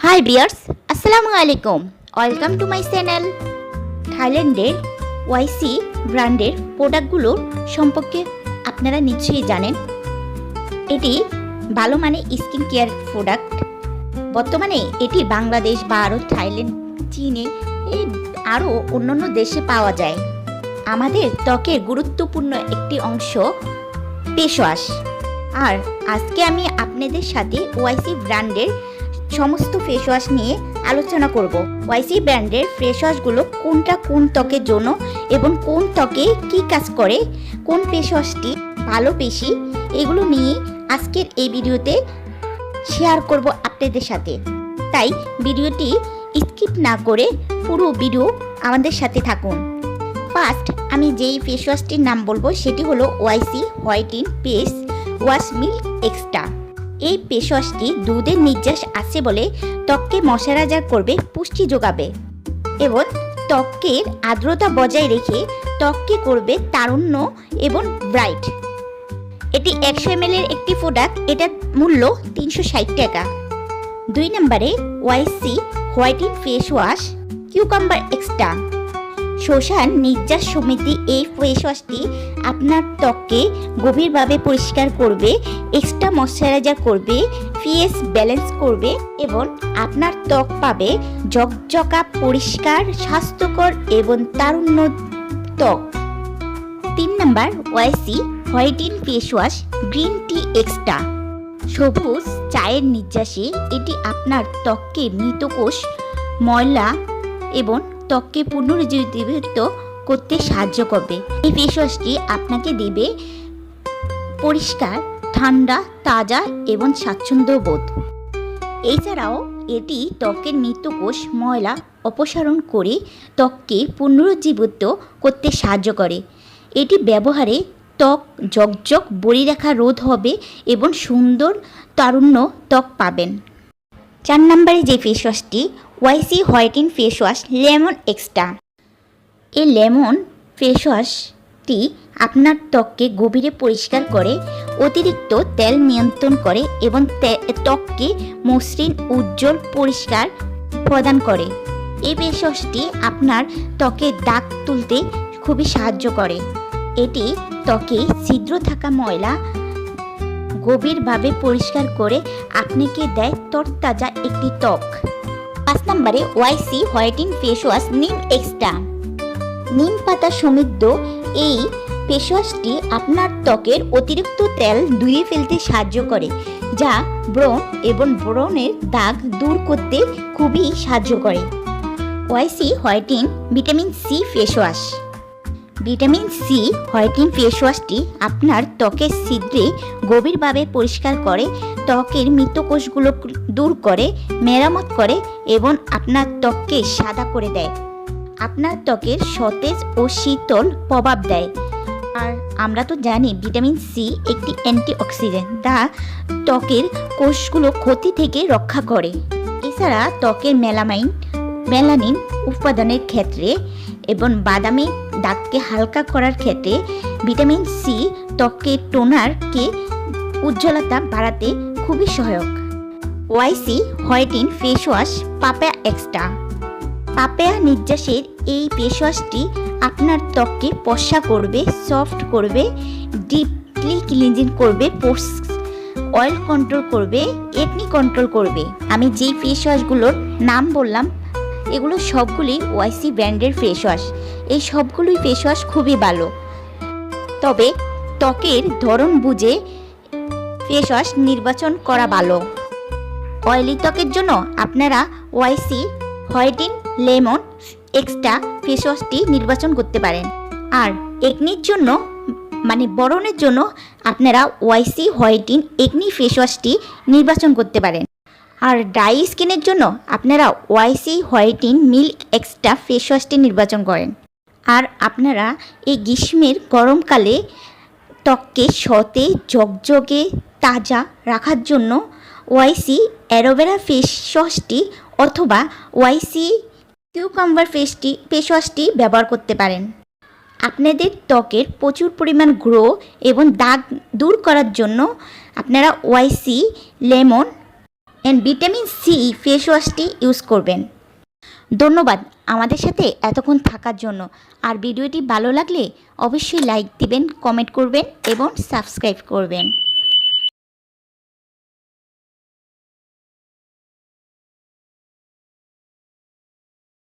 High বিয়ার্স আসসালামু আলাইকুম welcome to my channel থাইল্যান্ডের ওয়াইসি ব্র্যান্ডের প্রোডাক্টগুলোর সম্পর্কে আপনারা নিশ্চয়ই জানেন। এটি ভালো মানে স্কিন কেয়ার প্রোডাক্ট বর্তমানে এটি বাংলাদেশ, ভারত, থাইল্যান্ড, চীনে এই আরও অন্যান্য দেশে পাওয়া যায়। আমাদের ত্বকের গুরুত্বপূর্ণ একটি অংশ ফেস ওয়াশ আর আজকে আমি আপনাদের সাথে ওয়াইসি ব্র্যান্ডের সমস্ত ফেস ওয়াশ নিয়ে আলোচনা করব। ওয়াইসি ব্র্যান্ডের ফেস ওয়াশগুলো কোনটা কোন ত্বকের জন্য এবং কোন ত্বকে কি কাজ করে, কোন ফেস ওয়াশটি ভালো বেশি, এগুলো নিয়ে আজকের এই ভিডিওতে শেয়ার করব আপনাদের সাথে। তাই ভিডিওটি স্কিপ না করে পুরো ভিডিও আমাদের সাথে থাকুন। ফার্স্ট আমি যেই ফেস ওয়াশটির নাম বলব, সেটি হলো YC whitening face wash milk extra এই ফেস ওয়াশটি দুধের নির্যাস আছে বলে ত্বককে মশারাজার করবে, পুষ্টি যোগাবে এবং ত্বকের আর্দ্রতা বজায় রেখে ত্বককে করবে তারুণ্য এবং ব্রাইট। এটি একশো এম এর একটি প্রোডাক্ট এটার মূল্য তিনশো ষাট টাকা। দুই নম্বরে YC whitening face wash, cucumber extra. শোষণ নির্যাস সমিতি এই ফেস ওয়াশটি আপনার ত্বককে গভীরভাবে পরিষ্কার করবে এক্সট্রা ময়শ্চারাইজার করবে পিএস ব্যালেন্স করবে এবং আপনার ত্বক পাবে জকজকা পরিষ্কার, স্বাস্থ্যকর এবং তারুণ্য ত্বক। তিন number YC whitening face wash green tea extra সবুজ চায়ের নির্যাসে এটি আপনার ত্বককে মৃতকোষ ময়লা এবং ত্বককে পুনরুজ্জীবিত করতে সাহায্য করবে। এই ফেস ওয়াশটি আপনাকে দেবে পরিষ্কার, ঠান্ডা, তাজা এবং স্বাচ্ছন্দ্য বোধ। এছাড়াও এটি ত্বকের মৃত্যুকোষ, ময়লা অপসারণ করে ত্বককে পুনরুজ্জীবিত করতে সাহায্য করে। এটি ব্যবহারে ত্বক জকজক বলিরেখা রোধ হবে এবং সুন্দর তারুণ্য ত্বক পাবেন। চার নম্বরে যে face ওয়াশটি YC whitening face wash lemon extra. এই লেমন ফেস ওয়াশটি আপনার ত্বককে গভীরে পরিষ্কার করে, অতিরিক্ত তেল নিয়ন্ত্রণ করে এবং ত্বককে মসৃণ, উজ্জ্বল পরিষ্কার প্রদান করে। এই ফেস ওয়াশটি আপনার ত্বকে দাগ তুলতে খুবই সাহায্য করে। এটি ত্বকে ছিদ্র থাকা ময়লা গভীরভাবে পরিষ্কার করে আপনাকে দেয় তরতাজা একটি ত্বক। পাঁচ নম্বরে YC whitening face wash neem extra. নিম পাতা সমৃদ্ধ, এই ফেস ওয়াশটি আপনার ত্বকের অতিরিক্ত তেল ধুয়ে ফেলতে সাহায্য করে, যা ব্রণ এবং ব্রণের দাগ দূর করতে খুবই সাহায্য করে। YC whitening vitamin C face wash vitamin C whitening ফেসওয়াশটি আপনার ত্বকের ছিদ্রে গভীরভাবে পরিষ্কার করে, ত্বকের মৃত কোষগুলো দূর করে, মেরামত করে এবং আপনার ত্বককে সাদা করে দেয়। আপনার ত্বকের সতেজ ও শীতল প্রভাব দেয়। আর আমরা তো জানি ভিটামিন সি একটি অ্যান্টিঅক্সিডেন্ট যা ত্বকের কোষগুলো ক্ষতি থেকে রক্ষা করে। এছাড়া ত্বকের মেলামাইন, মেলানিন উৎপাদনের ক্ষেত্রে এবং বাদামি দাঁতকে হালকা করার ক্ষেত্রে ভিটামিন সি ত্বকের টোনারকে উজ্জ্বলতা বাড়াতে খুবই সহায়ক। ওয়াইসি হোয়াইটিন ফেস ওয়াশ পাপা এক্সট্রা পাপেয়া নির্যাসের এই ফেস ওয়াশটি আপনার ত্বককে পশা করবে সফট করবে ডিপলি ক্লিনজিং করবে পোর্স অয়েল কন্ট্রোল করবে একনি কন্ট্রোল করবে। আমি যেই ফেস ওয়াশগুলোর নাম বললাম, এগুলো সবগুলি ওয়াইসি ব্র্যান্ডের ফেস ওয়াশ এই সবগুলোই ফেস ওয়াশ খুবই ভালো। তবে ত্বকের ধরন বুঝে ফেস ওয়াশ নির্বাচন করা ভালো। অয়েলি ত্বকের জন্য আপনারা YC, whitening lemon extra face ওয়াশটি নির্বাচন করতে পারেন। আর একনির জন্য মানে বরণের জন্য আপনারা ওয়াইসি, হোয়াইটিন, একনি ফেস ওয়াশটি নির্বাচন করতে পারেন। আর ড্রাই স্কিনের জন্য আপনারা YC, whitening, milk extra face ওয়াশটি নির্বাচন করেন। আর আপনারা এই গ্রীষ্মের গরমকালে ত্বককে সতেজ জগজগে তাজা রাখার জন্য ওয়াইসি অ্যালোভেরা ফেস ওয়াশটি অথবা ওয়াইসি কিউকাম্বার ফেসটি ফেসওয়াশটি ব্যবহার করতে পারেন। আপনাদের ত্বকের প্রচুর পরিমাণ গ্রো এবং দাগ দূর করার জন্য আপনারা YC lemon and vitamin C ফেসওয়াশটি use করবেন। ধন্যবাদ আমাদের সাথে এতক্ষণ থাকার জন্য। আর ভিডিওটি ভালো লাগলে অবশ্যই লাইক দিবেন কমেন্ট করবেন এবং সাবস্ক্রাইব করবেন।